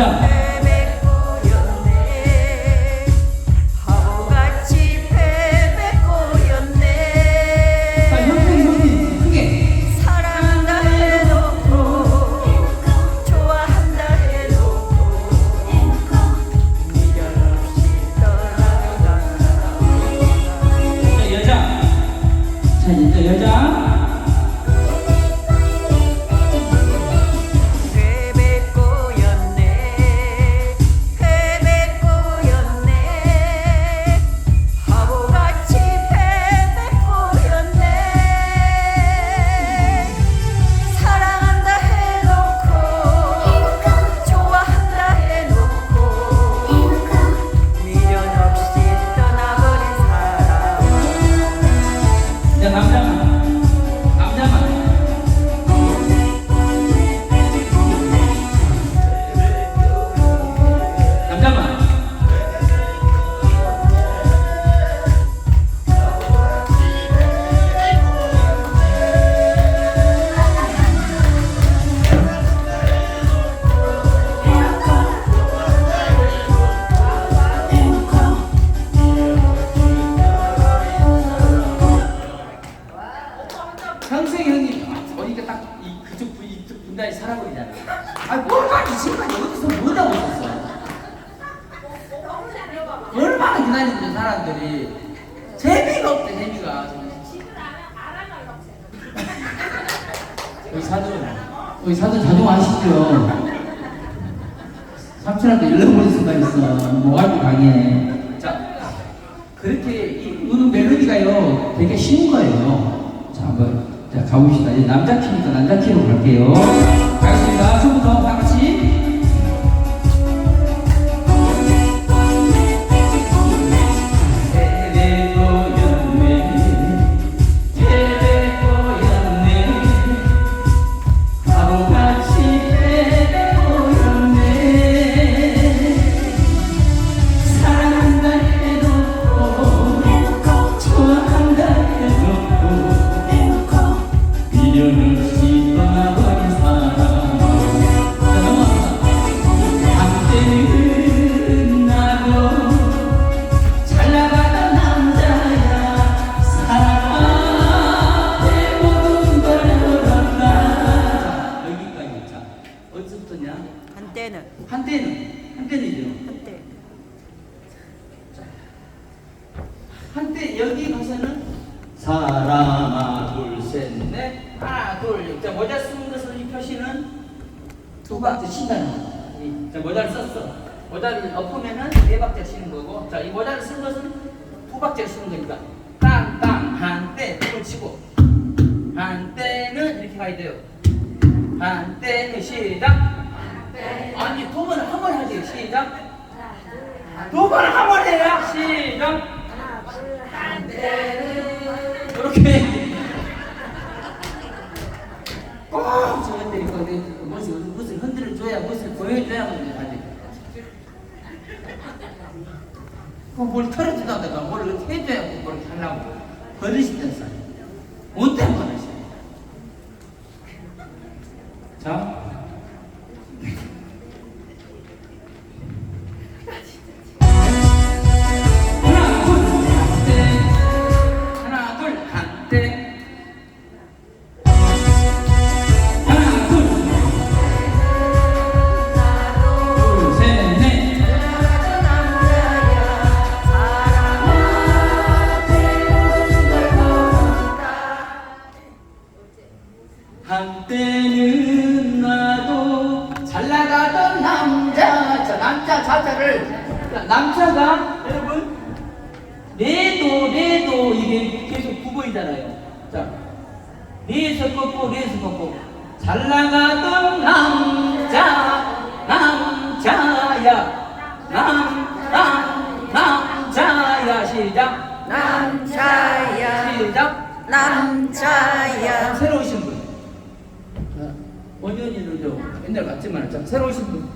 자. 분단이 살아버리잖아. 아 뭘까 이 시간이 어디서 뭐 하고 있었어? 얼마나 기다리는데 사람들이 재미가 없대 재미가. 여기 사돈 여기 사돈 자동 아시죠? 삼촌한테 잃어버린 순간 있어. 뭐하고 강해. 자 그렇게 이 우는 멜로디가요 되게 쉬운 거예요. 자 한번 자 가봅시다. 이제 남자 키니까 남자 키로 갈게요. 하나 둘자 모자 쓰는 것을 이 표시는 두 박자 친다는 자 모자를 썼어. 모자를 엎으면은 네 박자 치는 거고 자 이 모자를 쓴 것은 두 박자 쓰는 거니까. 땅땅 한때 을 치고. 한때는 이렇게 가야 돼요. 한때는 시작. 아니 두 번은 한번 하지. 시작. 두 번은 한번 해야 시작 이렇게 꼭 저한테 이거 무엇을 무엇을 흔들어 줘야 무엇을 보여줘야 하는 가지. 그뭘 털어주다 내가 뭘 해줘야 뭘 이렇게 하려고 버릇이 됐어. 못 한때는 나도 잘 나가던 남자 자 남자 자자를. 자, 남자가 여러분 레도 레도 이게 계속 구보이잖아요. 자 레에서 꺾고 레에서 꺾고. 잘 나가던 남자 남자야. 남남 남자야. 시작. 남자야. 시작. 남자야 원현이는 저 옛날 같지만 자, 새로 오신 분.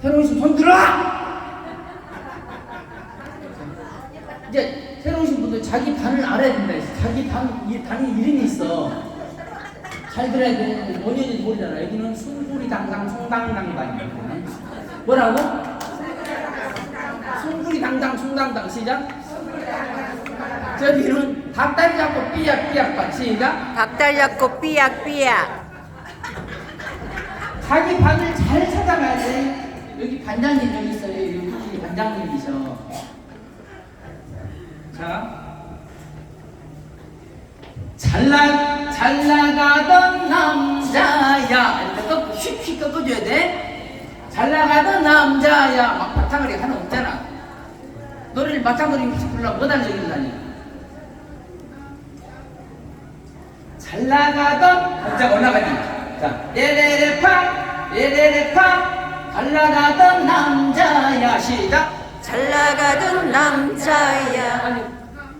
새로 오신 손 들어! 이제 새로 오신 분들 자기 반을 알아야 된다. 자기 반, 이 반이 이름이 있어. 잘 들어야 돼. 원현이 모르잖아. 여기는 숭구리 당당 송당당 반이거든. 뭐라고? 숭구리 당당 송당당 시작. 저기는 닭다리 잡고 삐약삐약 반 시작. 닭달 잡고 삐약삐약 자기 반을 잘 찾아가야 돼. 여기 반장님 여기 있어요. 여기 반장님이셔. 자, 잘나 잘 나가던 남자야 이렇게 꺾 휙휙 꺾어줘야 돼 잘 나가던 남자야 막 마탕거리 하나 없잖아 노래를 마탕거리 불러 못 알려준다니 잘 나가던 문자가 올라가니 자 레레레파 레레레파. 잘 나가던 남자야 시작. 잘 나가던 남자야. 아니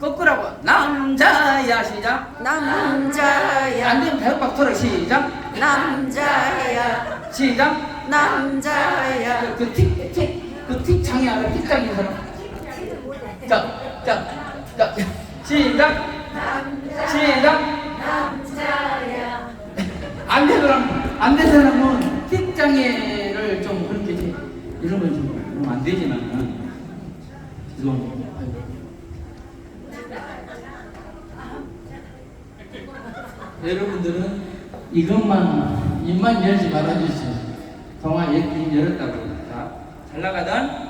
거꾸라고. 남자야 시작. 남자야. 안 되면 배고박 돌아 시작. 남자야. 시작. 남자야. 그틱틱그틱 장이 알아 틱 장이 사람 자 자 자 시작 시작 안 되더라면 안 되는 사람은 틱 장애를 좀 그렇게 이제 이런 그러면 안 되지만 죄송합니다. 여러분들은 이것만 입만 열지 말아주세요. 동화 얘기 열었다고. 자, 잘 나가던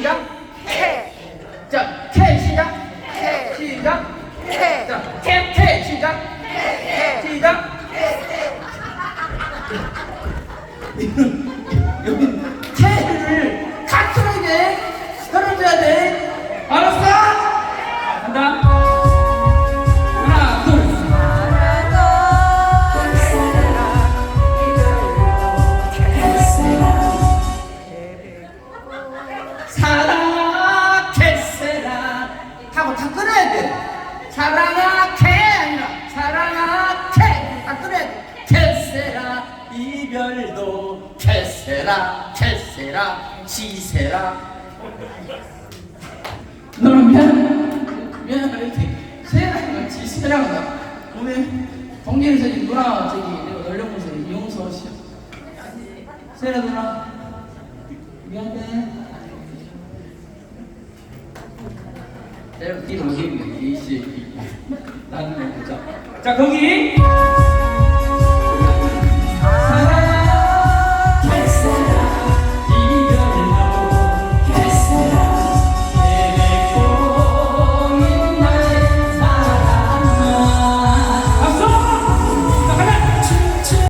돼. 시 사랑아 캐 아니라 사랑아 끊어야 돼. 캐세라 이별도 캐세라 캐세라 지세라. 너는 미안 미안하다 이렇게 세라가 지세라가 오늘 동네에서 이 누나 저기 내가 놀려보면서 이용서 씨 세라 누나. 미안해 내가 뒤로 오겠네 이 새끼 나는 자, 자 거기